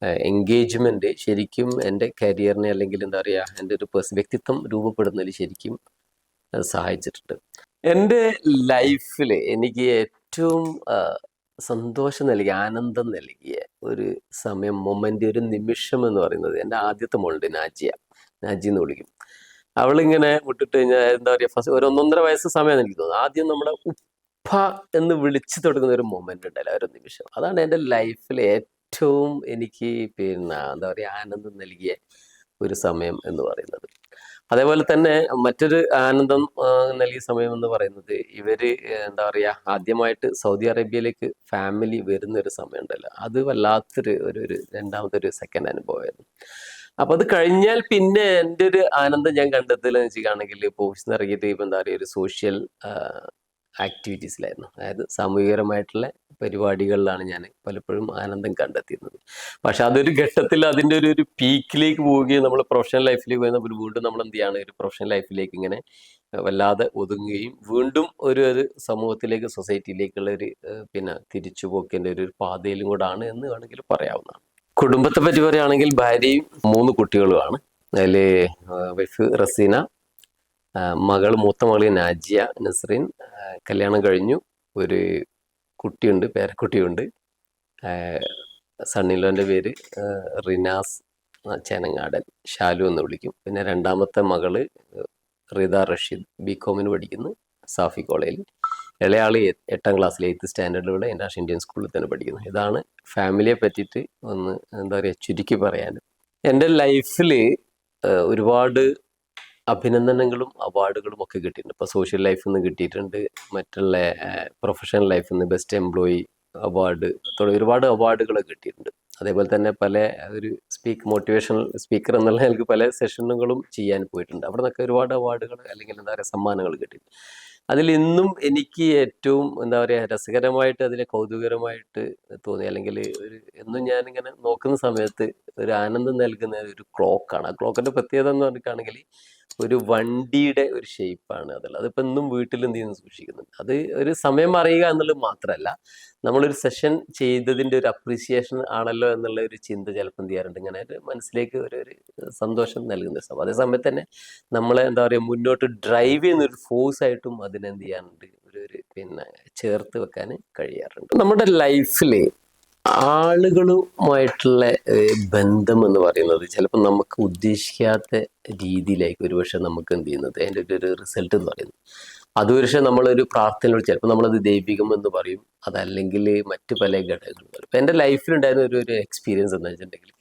എൻഗേജ്മെന്റ് ശരിക്കും എന്റെ കരിയറിനെ അല്ലെങ്കിൽ എന്താ പറയുക എന്റെ ഒരു പേഴ്സൺ വ്യക്തിത്വം രൂപപ്പെടുന്നതിൽ ശരിക്കും സഹായിച്ചിട്ടുണ്ട്. എന്റെ ലൈഫിൽ എനിക്ക് ഏറ്റവും സന്തോഷം നൽകിയ ആനന്ദം നൽകിയ ഒരു സമയം മൊമെന്റ് ഒരു നിമിഷം എന്ന് പറയുന്നത് എന്റെ ആദ്യത്തെ മോളുണ്ട് നാജിയ. നാജി എന്ന് വിളിക്കും. അവളിങ്ങനെ വിട്ടിട്ട് കഴിഞ്ഞാൽ എന്താ പറയുക ഫസ്റ്റ് ഒരു ഒന്നൊന്നര വയസ്സ് സമയമാണ് എനിക്ക് തോന്നുന്നത്. ആദ്യം നമ്മുടെ ഉപ്പ എന്ന് വിളിച്ചു തുടങ്ങുന്ന ഒരു മൊമെന്റ് ഉണ്ടല്ലോ ഒരു നിമിഷം. അതാണ് എന്റെ ലൈഫിലെ ഏറ്റവും എനിക്ക് പിന്നെ എന്താ പറയുക ആനന്ദം നൽകിയ ഒരു സമയം എന്ന് പറയുന്നത്. അതേപോലെ തന്നെ മറ്റൊരു ആനന്ദം നൽകിയ സമയം എന്ന് പറയുന്നത് ഇവർ എന്താ പറയുക ആദ്യമായിട്ട് സൗദി അറേബ്യയിലേക്ക് ഫാമിലി വരുന്ന ഒരു സമയം ഉണ്ടല്ലോ അത് വല്ലാത്തൊരു ഒരു ഒരു രണ്ടാമത്തെ ഒരു സെക്കൻഡ് അനുഭവമായിരുന്നു. അപ്പൊ അത് കഴിഞ്ഞാൽ പിന്നെ എന്റെ ഒരു ആനന്ദം ഞാൻ കണ്ടെത്തലെന്ന് വെച്ചിട്ടാണെങ്കിൽ പോസ്റ്റ് ഇറങ്ങിയിട്ട് ഇപ്പം എന്താ പറയുക ഒരു സോഷ്യൽ ആക്ടിവിറ്റീസിലായിരുന്നു. അതായത് സാമൂഹികപരമായിട്ടുള്ള പരിപാടികളിലാണ് ഞാൻ പലപ്പോഴും ആനന്ദം കണ്ടെത്തിയിരുന്നത്. പക്ഷെ അതൊരു ഘട്ടത്തിൽ അതിന്റെ ഒരു ഒരു പീക്കിലേക്ക് പോവുകയും നമ്മൾ പ്രൊഫഷണൽ ലൈഫിലേക്ക് പോയി വീണ്ടും നമ്മൾ എന്ത് ചെയ്യാണ് ഒരു പ്രൊഫഷണൽ ലൈഫിലേക്ക് ഇങ്ങനെ വല്ലാതെ ഒതുങ്ങുകയും വീണ്ടും ഒരു ഒരു സമൂഹത്തിലേക്ക് സൊസൈറ്റിയിലേക്കുള്ള ഒരു പിന്നെ തിരിച്ചു തിരിച്ചുപോക്കിന്റെ ഒരു പാതയിലും കൂടാണ് എന്ന് വേണമെങ്കിൽ പറയാവുന്നതാണ്. കുടുംബത്തെ പറ്റി പറയുകയാണെങ്കിൽ ഭാര്യയും മൂന്ന് കുട്ടികളുമാണ്. അതിൽ വൈഫ് റസീന മകൾ മൂത്ത മകൾ നാജിയ നസ്രീൻ കല്യാണം കഴിഞ്ഞു. ഒരു കുട്ടിയുണ്ട് പേരക്കുട്ടിയുണ്ട്. സണ്ണിലോന്റെ പേര് റിനാസ് ചേനങ്ങാടൻ ഷാലു എന്ന് വിളിക്കും. പിന്നെ രണ്ടാമത്തെ മകൾ റിത റഷീദ് ബി കോമിന് പഠിക്കുന്നു സാഫി കോളേജിൽ. ഇളയാൾ എട്ടാം ക്ലാസ്സിൽ എയ്ത്ത് സ്റ്റാൻഡേർഡിലൂടെ ഇന്റർനാഷണൽ ഇന്ത്യൻ സ്കൂളിൽ തന്നെ പഠിക്കുന്നു. ഇതാണ് ഫാമിലിയെ പറ്റിയിട്ട് ഒന്ന് എന്താ പറയുക ചുരുക്കി പറയാൻ എന്റെ ലൈഫിൽ ഒരുപാട് അഭിനന്ദനങ്ങളും അവാർഡുകളും ഒക്കെ കിട്ടിയിട്ടുണ്ട്. ഇപ്പോൾ സോഷ്യൽ ലൈഫിൽ നിന്ന് കിട്ടിയിട്ടുണ്ട്. മറ്റുള്ള പ്രൊഫഷണൽ ലൈഫിൽ നിന്ന് ബെസ്റ്റ് എംപ്ലോയി അവാർഡ് തുടങ്ങി ഒരുപാട് അവാർഡുകളൊക്കെ കിട്ടിയിട്ടുണ്ട്. അതേപോലെ തന്നെ പല ഒരു സ്പീക്ക് മോട്ടിവേഷണൽ സ്പീക്കർ എന്നുള്ള എനിക്ക് പല സെഷനുകളും ചെയ്യാൻ പോയിട്ടുണ്ട്. അവിടെ നിന്നൊക്കെ ഒരുപാട് അവാർഡുകൾ അല്ലെങ്കിൽ എന്താ പറയുക സമ്മാനങ്ങൾ കിട്ടിയിട്ടുണ്ട്. അതിൽ ഇന്നും എനിക്ക് ഏറ്റവും എന്താ പറയുക രസകരമായിട്ട് അതിലെ കൗതുകരമായിട്ട് തോന്നി. അല്ലെങ്കിൽ ഒരു എന്നും ഞാനിങ്ങനെ നോക്കുന്ന സമയത്ത് ഒരു ആനന്ദം നൽകുന്ന ഒരു ക്ലോക്കാണ് ആ ക്ലോക്കിന്റെ പ്രത്യേകത എന്ന് പറഞ്ഞിട്ടാണെങ്കിൽ ഒരു വണ്ടിയുടെ ഒരു ഷേപ്പാണ് അതുള്ളത് അതിപ്പോൾ എന്നും വീട്ടിൽ എന്ത് ചെയ്യുന്നു സൂക്ഷിക്കുന്നുണ്ട്. അത് ഒരു സമയം അറിയുക എന്നുള്ളത് മാത്രമല്ല നമ്മളൊരു സെഷൻ ചെയ്തതിന്റെ ഒരു അപ്രീസിയേഷൻ ആണല്ലോ എന്നുള്ള ഒരു ചിന്ത ചിലപ്പോൾ എന്ത് ചെയ്യാറുണ്ട്? ഇങ്ങനെ ഒരു മനസ്സിലേക്ക് ഒരു ഒരു സന്തോഷം നൽകുന്ന സ്വഭാവം സംഭവം. അതേ സമയത്ത് തന്നെ നമ്മളെ എന്താ പറയുക മുന്നോട്ട് ഡ്രൈവ് ചെയ്യുന്നൊരു ഫോഴ്സ് ആയിട്ടും അതിനെന്ത് ചെയ്യാറുണ്ട്? ഒരു ഒരു പിന്നെ ചേർത്ത് വെക്കാൻ കഴിയാറുണ്ട്. നമ്മുടെ ലൈഫിൽ ആളുകളുമായിട്ടുള്ള ബന്ധം എന്ന് പറയുന്നത് ചിലപ്പോൾ നമുക്ക് ഉദ്ദേശിക്കാത്ത രീതിയിലേക്ക് ഒരുപക്ഷെ നമുക്ക് എന്ത് ചെയ്യുന്നത്? അതിന്റെ ഒരു റിസൾട്ട് എന്ന് പറയുന്നത്. അത് ഒരുപക്ഷെ നമ്മളൊരു പ്രാർത്ഥനയോട് ചിലപ്പോൾ നമ്മളത് ദൈവികം എന്ന് പറയും. അതല്ലെങ്കിൽ മറ്റു പല ഘടകങ്ങളും പറയും ഇപ്പം എന്റെ ലൈഫിലുണ്ടായിരുന്ന ഒരു ഒരു എക്സ്പീരിയൻസ് എന്ന് വെച്ചിട്ടുണ്ടെങ്കിൽ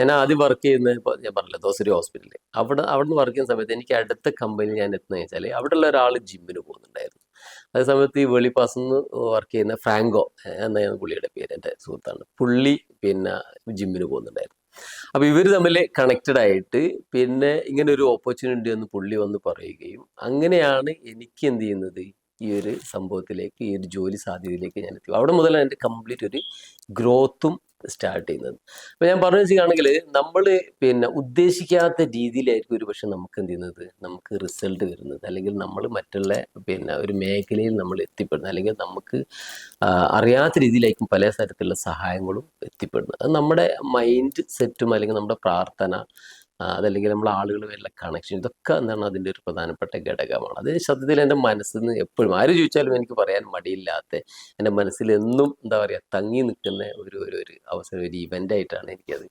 ഞാൻ ആദ്യം വർക്ക് ചെയ്യുന്ന ഞാൻ പറഞ്ഞില്ല ദോസരി ഹോസ്പിറ്റലിൽ അവിടെ അവിടെ നിന്ന് വർക്ക് ചെയ്യുന്ന സമയത്ത് എനിക്ക് അടുത്ത കമ്പനി ഞാൻ എത്തുന്നത് വെച്ചാൽ അവിടെയുള്ള ഒരാൾ ജിമ്മിന് പോകുന്നുണ്ടായിരുന്നു. അതേ സമയത്ത് ഈ വെളിപ്പാസ് നിന്ന് വർക്ക് ചെയ്യുന്ന ഫ്രാങ്കോ എന്നാണ് പുള്ളിയുടെ പേര് എന്റെ സുഹൃത്താണ്. പുള്ളി പിന്നെ ജിമ്മിന് പോകുന്നുണ്ടായിരുന്നു. അപ്പോൾ ഇവർ തമ്മിൽ കണക്റ്റഡ് ആയിട്ട് പിന്നെ ഇങ്ങനെ ഒരു ഓപ്പർച്യൂണിറ്റി എന്ന് പുള്ളി വന്ന് പറയുകയും അങ്ങനെയാണ് എനിക്ക് എന്ത് ചെയ്യുന്നത്? ഈ ഒരു സംഭവത്തിലേക്ക് ഈ ഒരു ജോലി സാധ്യതയിലേക്ക് ഞാൻ എത്തി അവിടെ മുതലാണ് എന്റെ കംപ്ലീറ്റ് ഒരു ഗ്രോത്തും സ്റ്റാർട്ട് ചെയ്യുന്നത്. അപ്പോൾ ഞാൻ പറഞ്ഞു വെച്ചാണെങ്കിൽ നമ്മൾ പിന്നെ ഉദ്ദേശിക്കാത്ത രീതിയിലായിരിക്കും ഒരു പക്ഷെ നമുക്ക് എന്ത് ചെയ്യുന്നത്? നമുക്ക് റിസൾട്ട് വരുന്നത്. അല്ലെങ്കിൽ നമ്മൾ മറ്റുള്ള പിന്നെ ഒരു മേഖലയിൽ നമ്മൾ എത്തിപ്പെടുന്നത്. അല്ലെങ്കിൽ നമുക്ക് അറിയാത്ത രീതിയിലായിരിക്കും പല തരത്തിലുള്ള സഹായങ്ങളും എത്തിപ്പെടുന്നത്. അത് നമ്മുടെ മൈൻഡ് സെറ്റും അല്ലെങ്കിൽ നമ്മുടെ പ്രാർത്ഥന അതല്ലെങ്കിൽ നമ്മൾ ആളുകളുമായുള്ള കണക്ഷൻ ഇതൊക്കെ എന്താണ് അതിന്റെ ഒരു പ്രധാനപ്പെട്ട ഘടകമാണ്. അത് സത്യത്തിൽ എന്റെ മനസ്സിൽ നിന്ന് എപ്പോഴും ആര് ചോദിച്ചാലും എനിക്ക് പറയാൻ മടിയില്ലാത്ത എന്റെ മനസ്സിൽ എന്നും എന്താ പറയുക തങ്ങി നിൽക്കുന്ന ഒരു ഒരു ഒരു അവസരം ഒരു ഇവന്റ് ആയിട്ടാണ് എനിക്കത്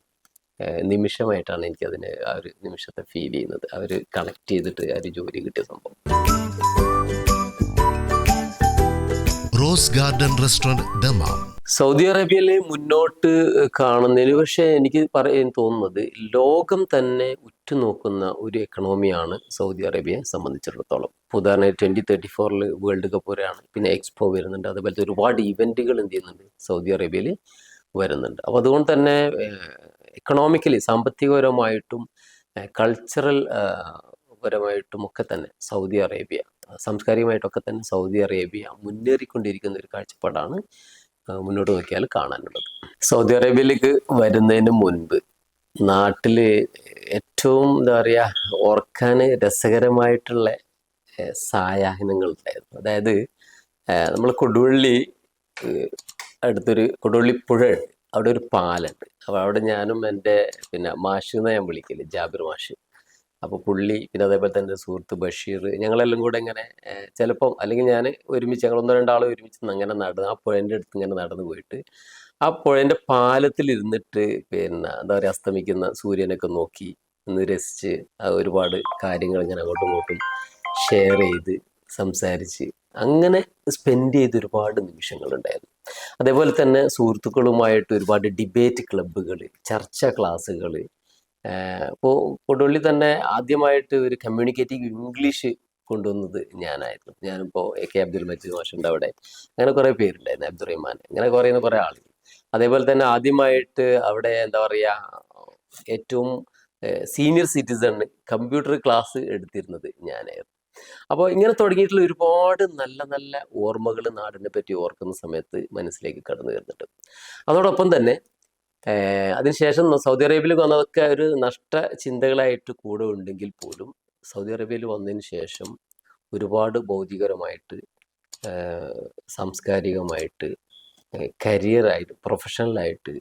നിമിഷമായിട്ടാണ് എനിക്കതിന് ആ ഒരു നിമിഷത്തെ ഫീൽ ചെയ്യുന്നത്. ഒരു കണക്ട് ചെയ്തിട്ട് ആ ഒരു ജോലി കിട്ടിയ സംഭവം.
Rose garden restaurant Dammam.
Saudi അറേബ്യയിലെ മുന്നോട്ട് കാണുന്നതിന് പക്ഷേ എനിക്ക് പറയാൻ തോന്നുന്നത് ലോകം തന്നെ ഉറ്റുനോക്കുന്ന ഒരു എക്കണോമിയാണ് സൗദി അറേബ്യയെ സംബന്ധിച്ചിടത്തോളം. ഉദാഹരണം ട്വന്റി തേർട്ടി ഫോറിൽ വേൾഡ് കപ്പ് വരെയാണ്. പിന്നെ എക്സ്പോ വരുന്നുണ്ട്. അതുപോലത്തെ ഒരുപാട് ഇവന്റുകൾ എന്ത് ചെയ്യുന്നുണ്ട്? സൗദി അറേബ്യയിൽ വരുന്നുണ്ട്. അപ്പോൾ അതുകൊണ്ട് തന്നെ എക്കണോമിക്കലി സാമ്പത്തികപരമായിട്ടും കൾച്ചറൽ പരമായിട്ടും ഒക്കെ തന്നെ സൗദി അറേബ്യ സാംസ്കാരികമായിട്ടൊക്കെ തന്നെ സൗദി അറേബ്യ മുന്നേറിക്കൊണ്ടിരിക്കുന്ന ഒരു കാഴ്ചപ്പാടാണ് മുന്നോട്ട് നോക്കിയാൽ കാണാനുള്ളത്. സൗദി അറേബ്യയിലേക്ക് വരുന്നതിന് മുൻപ് നാട്ടിൽ ഏറ്റവും എന്താ പറയുക ഓർക്കാൻ രസകരമായിട്ടുള്ള സായാഹനങ്ങൾ ഉണ്ടായിരുന്നു. അതായത് നമ്മൾ കൊടുവള്ളി അടുത്തൊരു കൊടുവള്ളി പുഴ അവിടെ ഒരു പാലുണ്ട് അപ്പോൾ അവിടെ ഞാനും എന്റെ പിന്നെ മാഷിന്ന് ഞാൻ വിളിക്കൽ ജാബിർ മാഷ്. അപ്പോൾ പുള്ളി പിന്നെ അതേപോലെ തന്നെ സുഹൃത്ത് ബഷീർ ഞങ്ങളെല്ലാം കൂടെ ഇങ്ങനെ ചിലപ്പം അല്ലെങ്കിൽ ഞാൻ ഒരുമിച്ച് ഞങ്ങൾ ഒന്നോ രണ്ടാൾ ഒരുമിച്ച് അങ്ങനെ നടന്ന് ആ പുഴേന്റെ അടുത്ത് ഇങ്ങനെ നടന്നു പോയിട്ട് ആ പുഴേന്റെ പാലത്തിലിരുന്നിട്ട് പിന്നെ എന്താ പറയുക അസ്തമിക്കുന്ന സൂര്യനൊക്കെ നോക്കി ഒന്ന് രസിച്ച് ഒരുപാട് കാര്യങ്ങൾ ഇങ്ങനെ അങ്ങോട്ടും ഇങ്ങോട്ടും ഷെയർ ചെയ്ത് സംസാരിച്ച് അങ്ങനെ സ്പെൻഡ് ചെയ്ത് ഒരുപാട് നിമിഷങ്ങളുണ്ടായിരുന്നു. അതേപോലെ തന്നെ സുഹൃത്തുക്കളുമായിട്ട് ഒരുപാട് ഡിബേറ്റ് ക്ലബ്ബുകൾ ചർച്ച ക്ലാസ്സുകൾ ഇപ്പോൾ കൊടുവള്ളി തന്നെ ആദ്യമായിട്ട് ഒരു കമ്മ്യൂണിക്കേറ്റീവ് ഇംഗ്ലീഷ് കൊണ്ടുവന്നത് ഞാനായിരുന്നു. ഞാനിപ്പോൾ എ കെ അബ്ദുൽ മജീദ് മാഷുണ്ട് അവിടെ. അങ്ങനെ കുറേ പേരുണ്ടായിരുന്നു അബ്ദുറഹ്മാൻ അങ്ങനെ കുറയുന്ന കുറേ ആളുകൾ. അതേപോലെ തന്നെ ആദ്യമായിട്ട് അവിടെ എന്താ പറയുക ഏറ്റവും സീനിയർ സിറ്റിസണ് കമ്പ്യൂട്ടർ ക്ലാസ് എടുത്തിരുന്നത് ഞാനായിരുന്നു. അപ്പോൾ ഇങ്ങനെ തുടങ്ങിയിട്ടുള്ള ഒരുപാട് നല്ല നല്ല ഓർമ്മകൾ നാടിനെ പറ്റി ഓർക്കുന്ന സമയത്ത് മനസ്സിലേക്ക് കടന്നു വരുന്നുണ്ട്. അതോടൊപ്പം തന്നെ അതിനുശേഷം സൗദി അറേബ്യയിൽ വന്നതൊക്കെ ഒരു നഷ്ട ചിന്തകളായിട്ട് കൂടെ ഉണ്ടെങ്കിൽ പോലും സൗദി അറേബ്യയിൽ വന്നതിന് ശേഷം ഒരുപാട് ഭൗതികരമായിട്ട് സാംസ്കാരികമായിട്ട് കരിയറായിട്ട് പ്രൊഫഷണലായിട്ട്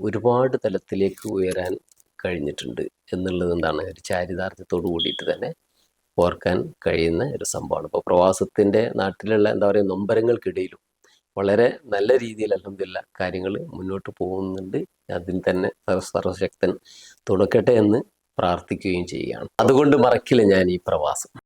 ഒരുപാട് തലത്തിലേക്ക് ഉയരാൻ കഴിഞ്ഞിട്ടുണ്ട് എന്നുള്ളത് എന്താണ് ഒരു ചാരിതാർത്ഥ്യത്തോട് കൂടിയിട്ട് തന്നെ ഓർക്കാൻ കഴിയുന്ന ഒരു സംഭവമാണ്. ഇപ്പോൾ പ്രവാസത്തിന്റെ നാട്ടിലുള്ള എന്താ പറയുക നൊമ്പരങ്ങൾക്കിടയിലും വളരെ നല്ല രീതിയിൽ അലഹമില്ല കാര്യങ്ങൾ മുന്നോട്ട് പോകുന്നുണ്ട്. അതിൽ തന്നെ സർവ- സർവശക്തൻ തുണക്കട്ടെ എന്ന് പ്രാർത്ഥിക്കുകയും ചെയ്യുകയാണ്. അതുകൊണ്ട് മറക്കില്ല ഞാൻ ഈ പ്രവാസം.